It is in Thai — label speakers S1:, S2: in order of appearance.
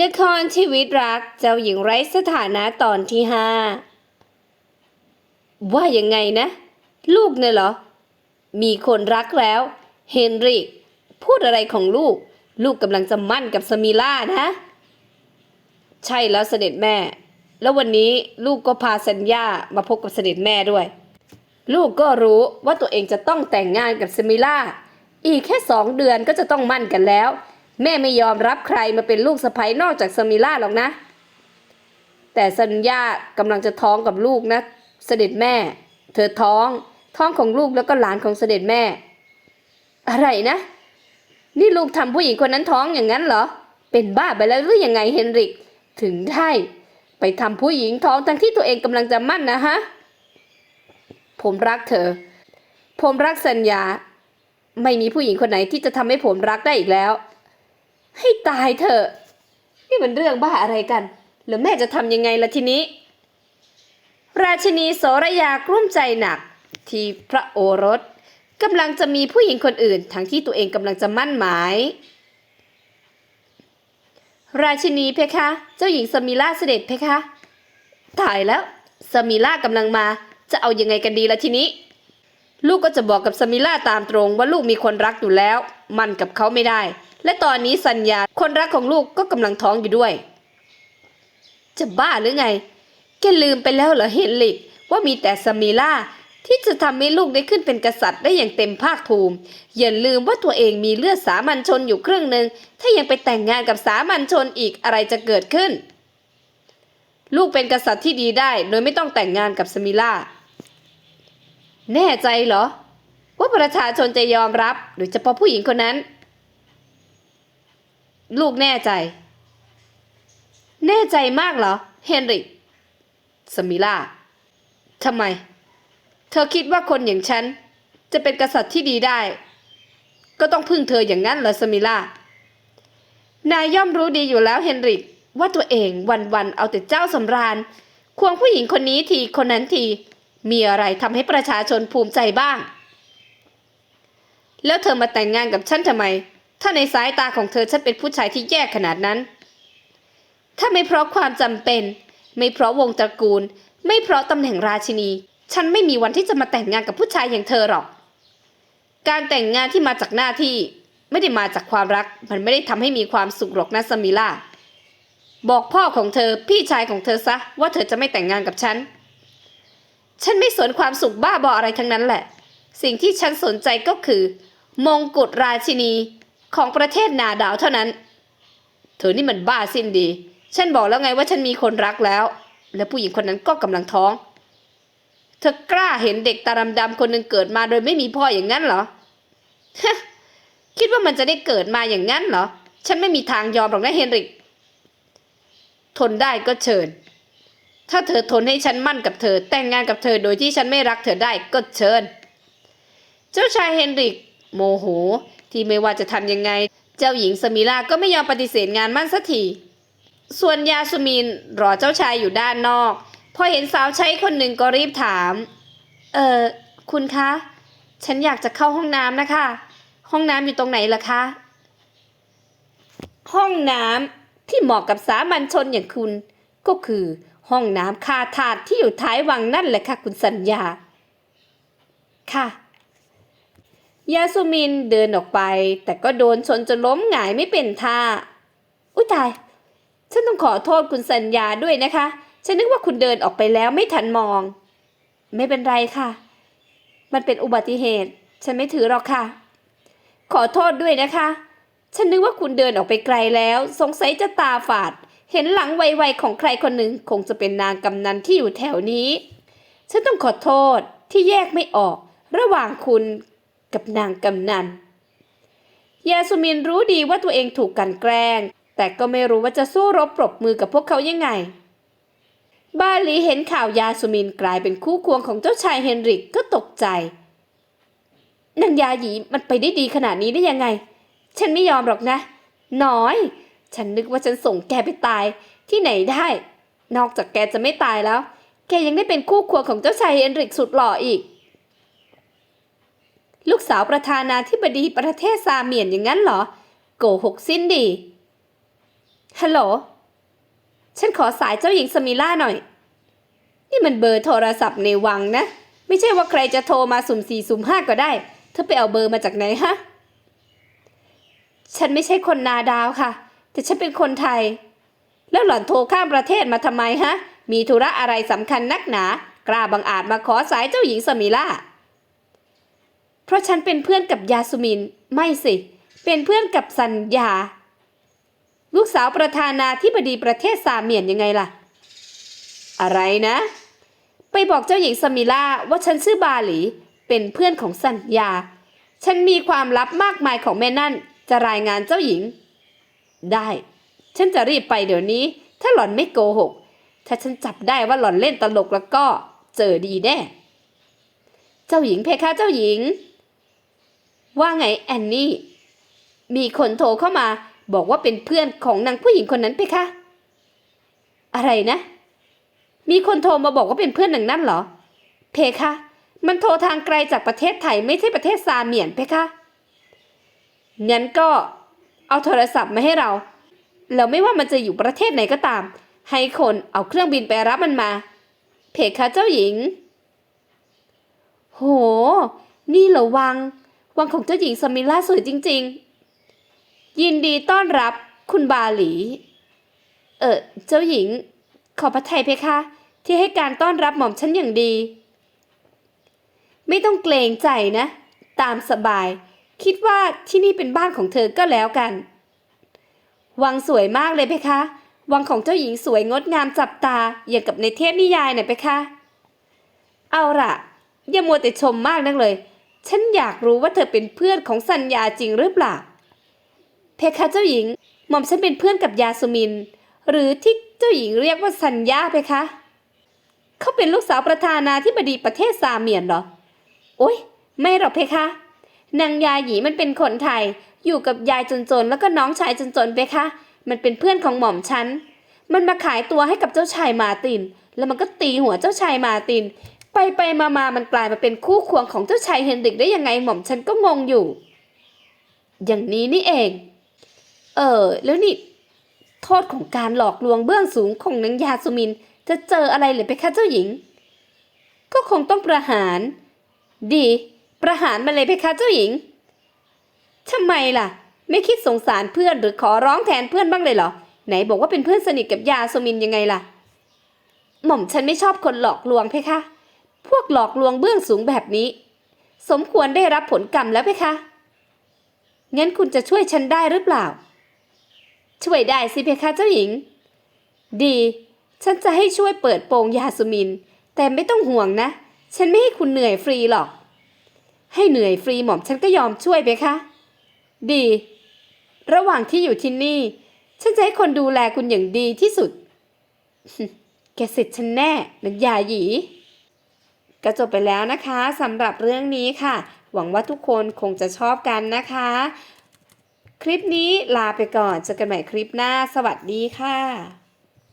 S1: ละครชีวิตรักเจ้าหญิงไร้สถานะตอนที่ห้าว่ายังไงนะ ลูกเนี่ยเหรอ มีคนรักแล้ว เฮนริก พูดอะไรของลูก ลูกกำลังจะมั่นกับสมิล่านะ ใช่แล้วเสด็จแม่ แล้ววันนี้ลูกก็พาสัญญามาพบกับเสด็จแม่ด้วย ลูกก็รู้ว่าตัวเองจะต้องแต่งงานกับสมิล่าอีกแค่สองเดือนก็จะต้องมั่นกันแล้ว แม่ไม่ยอมรับใครมาเป็นลูกสะใภ้นอกจากสมิล่าหรอกนะ แต่สัญญากำลังจะท้องกับลูกนะ เสด็จแม่ เธอท้อง ท้องของลูกแล้วก็หลานของเสด็จแม่ อะไรนะ นี่ลูกทำผู้หญิงคนนั้นท้องอย่างนั้นเหรอ เป็นบ้าไปแล้วหรือยังไงเฮนริก ถึงได้ไปทำผู้หญิงท้องทั้งที่ตัวเองกำลังจะมั่นนะฮะ ผมรักเธอ ผมรักสัญญา ไม่มีผู้หญิงคนไหนที่จะทำให้ผมรักได้อีกแล้ว ให้ตายเถอะ นี่มันเรื่องบ้าอะไรกันแล้วแม่จะทำยังไงล่ะทีนี้ ราชินีโสระยากลุ้มใจหนัก ที่พระโอรสกำลังจะมีผู้หญิงคนอื่น ทั้งที่ตัวเองกำลังจะมั่นหมาย ราชินีเพคะ เจ้าหญิงสมิล่าเสด็จเพคะตายแล้วสมิล่ากำลังมาจะเอายังไงกันดีล่ะทีนี้ ลูกก็จะบอกกับสมิล่าตามตรงว่าลูกมีคนรักอยู่แล้ว มันกับเขาไม่ได้ และตอนนี้สัญญาคนรักของลูกก็กำลังท้องอยู่ด้วย จะบ้าหรือไง แกลืมไปแล้วเหรอเฮนริก ว่ามีแต่สมิล่าที่จะทำให้ลูกได้ขึ้นเป็นกษัตริย์ได้อย่างเต็มภาคภูมิ อย่าลืมว่าตัวเองมีเลือดสามัญชนอยู่ครึ่งหนึ่ง ถ้ายังไปแต่งงานกับสามัญชนอีกอะไรจะเกิดขึ้น ลูกเป็นกษัตริย์ที่ดีได้ โดยไม่ต้องแต่งงานกับสมิล่า แน่ใจเหรอ ว่าประชาชนจะยอมรับโดยเฉพาะผู้หญิงคนนั้น ลูกแน่ใจ แน่ใจมากเหรอ เฮนริกสมิล่าทำไม เธอคิดว่าคนอย่างฉัน จะเป็นกษัตริย์ที่ดีได้ ก็ต้องพึ่งเธออย่างนั้นเหรอสมิล่านายย่อมรู้ดีอยู่แล้วเฮนริกว่าตัวเองวันๆเอาแต่เจ้าสำราญ ควงผู้หญิงคนนี้ทีคนนั้นที มีอะไรทำให้ประชาชนภูมิใจบ้าง แล้วเธอมาแต่งงานกับฉันทำไม ถ้าในสายตาของเธอฉันเป็นผู้ชายที่แย่ขนาดนั้น ถ้าไม่เพราะความจำเป็น ไม่เพราะวงตระกูล ไม่เพราะตำแหน่งราชินี ฉันไม่มีวันที่จะมาแต่งงานกับผู้ชายอย่างเธอหรอก การแต่งงานที่มาจากหน้าที่ไม่ได้มาจากความรัก มันไม่ได้ทำให้มีความสุขหรอกนะสมิล่าบอกพ่อของเธอพี่ชายของเธอซะ ว่าเธอจะไม่แต่งงานกับฉัน ฉันไม่สนความสุขบ้าบออะไรทั้งนั้นแหละ สิ่งที่ฉันสนใจก็คือ มงกุฎราชินี ของประเทศนาดาวเท่านั้น เธอนี่มันบ้าสิ้นดี ฉันบอกแล้วไงว่าฉันมีคนรักแล้ว และผู้หญิงคนนั้นก็กำลังท้อง เธอกล้าเห็นเด็กตาดำๆคนหนึ่งเกิดมาโดยไม่มีพ่ออย่างนั้นเหรอคิดว่ามันจะได้เกิดมาอย่างนั้นเหรอ ฉันไม่มีทางยอมหรอกนะเฮนริก ทนได้ก็เชิญ ถ้าเธอทนให้ฉันมั่นกับเธอ แต่งงานกับเธอโดยที่ฉันไม่รักเธอได้ก็เชิญ เจ้าชายเฮนริก โมโห ที่ไม่ว่าจะทำยังไง เจ้าหญิงสมิลาก็ไม่ยอมปฏิเสธงานมั่นสักทีส่วนยาสุมินรอเจ้าชายอยู่ด้านนอก พอเห็นสาวใช้คนหนึ่งก็รีบถาม เออคุณคะ ฉันอยากจะเข้าห้องน้ำนะคะ ห้องน้ำอยู่ตรงไหนล่ะคะ ห้องน้ำที่เหมาะกับสามัญชนอย่างคุณ ก็คือห้องน้ำคาถาดที่อยู่ท้ายวังนั่นแหละค่ะ คุณสัญญา ค่ะ ยาสุมินเดินออกไป แต่ก็โดนชนจนล้มหงายไม่เป็นท่า อุ้ยตาย ฉันต้องขอโทษคุณสัญญาด้วยนะคะ ฉันนึกว่าคุณเดินออกไปแล้วไม่ทันมอง ไม่เป็นไรค่ะ มันเป็นอุบัติเหตุ ฉันไม่ถือหรอกค่ะ ขอโทษด้วยนะคะ ฉันนึกว่าคุณเดินออกไปไกลแล้ว สงสัยจะตาฝาด เห็นหลังไวๆของใครคนหนึ่งคงจะเป็นนางกำนันที่อยู่แถวนี้ ฉันต้องขอโทษที่แยกไม่ออก ระหว่างคุณ กับนางกำนัน ยาสุมินรู้ดีว่าตัวเองถูกกันแกล้ง แต่ก็ไม่รู้ว่าจะสู้รบปรบมือกับพวกเขายังไง บาลีเห็นข่าวยาสุมินกลายเป็นคู่ควงของเจ้าชายเฮนริกก็ตกใจนางยาหยีมันไปได้ดีขนาดนี้ได้ยังไง ฉันไม่ยอมหรอกนะ น้อย ฉันนึกว่าฉันส่งแกไปตายที่ไหนได้ นอกจากแกจะไม่ตายแล้ว แกยังได้เป็นคู่ควงของเจ้าชายเฮนริกสุดหล่ออีก ลูกสาวประธานาธิบดีประเทศซาเมียนอย่างนั้นเหรอ โกหกสิ้นดี ฮัลโหล ฉันขอสายเจ้าหญิงสมิล่าหน่อย นี่มันเบอร์โทรศัพท์ในวังนะ ไม่ใช่ว่าใครจะโทรมาสุ่มสี่สุ่มห้าก็ได้ เธอไปเอาเบอร์มาจากไหนฮะ ฉันไม่ใช่คนนาดาวค่ะ แต่ฉันเป็นคนไทย แล้วหล่อนโทรข้ามประเทศมาทำไมฮะ มีธุระอะไรสำคัญนักหนา กล้าบังอาจมาขอสายเจ้าหญิงสมิล่า ราะฉันเป็นเพื่อนกับยาสุมิน ไม่สิ เป็นเพื่อนกับสัญญา ลูกสาวประธานาธิบดีประเทศซาเมียนยังไงล่ะ อะไรนะ ไปบอกเจ้าหญิงสมิล่าว่าฉันชื่อบาหลี เป็นเพื่อนของสัญญา ฉันมีความลับมากมายของแม่นั่น จะรายงานเจ้าหญิง ได้ ฉันจะรีบไปเดี๋ยวนี้ ถ้าหล่อนไม่โกหก ถ้าฉันจับได้ว่าหล่อนเล่นตลกแล้วก็เจอดีแน่ เจ้าหญิงเพคะเจ้าหญิง ว่าไงแอนนี่ มีคนโทรเข้ามา บอกว่าเป็นเพื่อนของนางผู้หญิงคนนั้นเพคะอะไรนะ มีคนโทรมาบอกว่าเป็นเพื่อนนางนั่นเหรอ เพคะ มันโทรทางไกลจากประเทศไทยไม่ใช่ประเทศซาเมียนเพคะงั้นก็เอาโทรศัพท์มาให้เราแล้วไม่ว่ามันจะอยู่ประเทศไหนก็ตาม ให้คนเอาเครื่องบินไปรับมันมา เพคะเจ้าหญิง โห นี่เหรอวัง วังของเจ้าหญิงสมิล่าสวยจริง ๆ ยินดีต้อนรับคุณบาหลี เออเจ้าหญิง ขอพระทัยเพคะ ที่ให้การต้อนรับหม่อมฉันอย่างดี ไม่ต้องเกรงใจนะ ตามสบาย คิดว่าที่นี่เป็นบ้านของเธอก็แล้วกัน วังสวยมากเลยเพคะ วังของเจ้าหญิงสวยงดงามจับตาอย่างกับในเทพนิยายน่ะเพคะ เอาล่ะ อย่ามัวแต่ชมมากนักเลย ฉันอยากรู้ว่าเธอเป็นเพื่อนของสัญญาจริงหรือเปล่า เพคะเจ้าหญิง หม่อมฉันเป็นเพื่อนกับยาสุมิน หรือที่เจ้าหญิงเรียกว่าสัญญาเพคะ เขาเป็นลูกสาวประธานาธิบดีประเทศซาเมียนเหรอ โอ๊ย ไม่หรอกเพคะ นางยาหยีมันเป็นคนไทย อยู่กับยายจนๆแล้วก็น้องชายจนๆเพคะ มันเป็นเพื่อนของหม่อมฉัน มันมาขายตัวให้กับเจ้าชายมาติน แล้วมันก็ตีหัวเจ้าชายมาติน ไปไปมามามันกลายมาเป็นคู่ควงของเจ้าชายเฮนริกได้ยังไงหม่อมฉันก็งงอยู่ อย่างนี้นี่เอง เออ แล้วนี่ โทษของการหลอกลวงเบื้องสูงของนางยาสุมิน จะเจออะไรเลยไปคะเจ้าหญิง ก็คงต้องประหาร ดี ประหารมาเลยไปคะเจ้าหญิงทำไมล่ะ ไม่คิดสงสารเพื่อนหรือขอร้องแทนเพื่อนบ้างเลยเหรอไหนบอกว่าเป็นเพื่อนสนิทกับยาสุมินยังไงล่ะ หม่อมฉันไม่ชอบคนหลอกลวงเพคะ พวกหลอกลวงเบื้องสูงแบบนี้ สมควรได้รับผลกรรมแล้วเพคะงั้นคุณจะช่วยฉันได้หรือเปล่า ช่วยได้สิเพคะเจ้าหญิง ดี ฉันจะให้ช่วยเปิดโปงยาสุมิน แต่ไม่ต้องห่วงนะ ฉันไม่ให้คุณเหนื่อยฟรีหรอก ให้เหนื่อยฟรีหม่อมฉันก็ยอมช่วยเพคะ ดี ระหว่างที่อยู่ที่นี่ ฉันจะให้คนดูแลคุณอย่างดีที่สุด แกเสร็จฉันแน่นักยาหยี ก็จบไปแล้วนะคะสำหรับเรื่องนี้ค่ะ หวังว่าทุกคนคงจะชอบกันนะคะ คลิปนี้ลาไปก่อนเจอกันใหม่คลิปหน้า สวัสดีค่ะ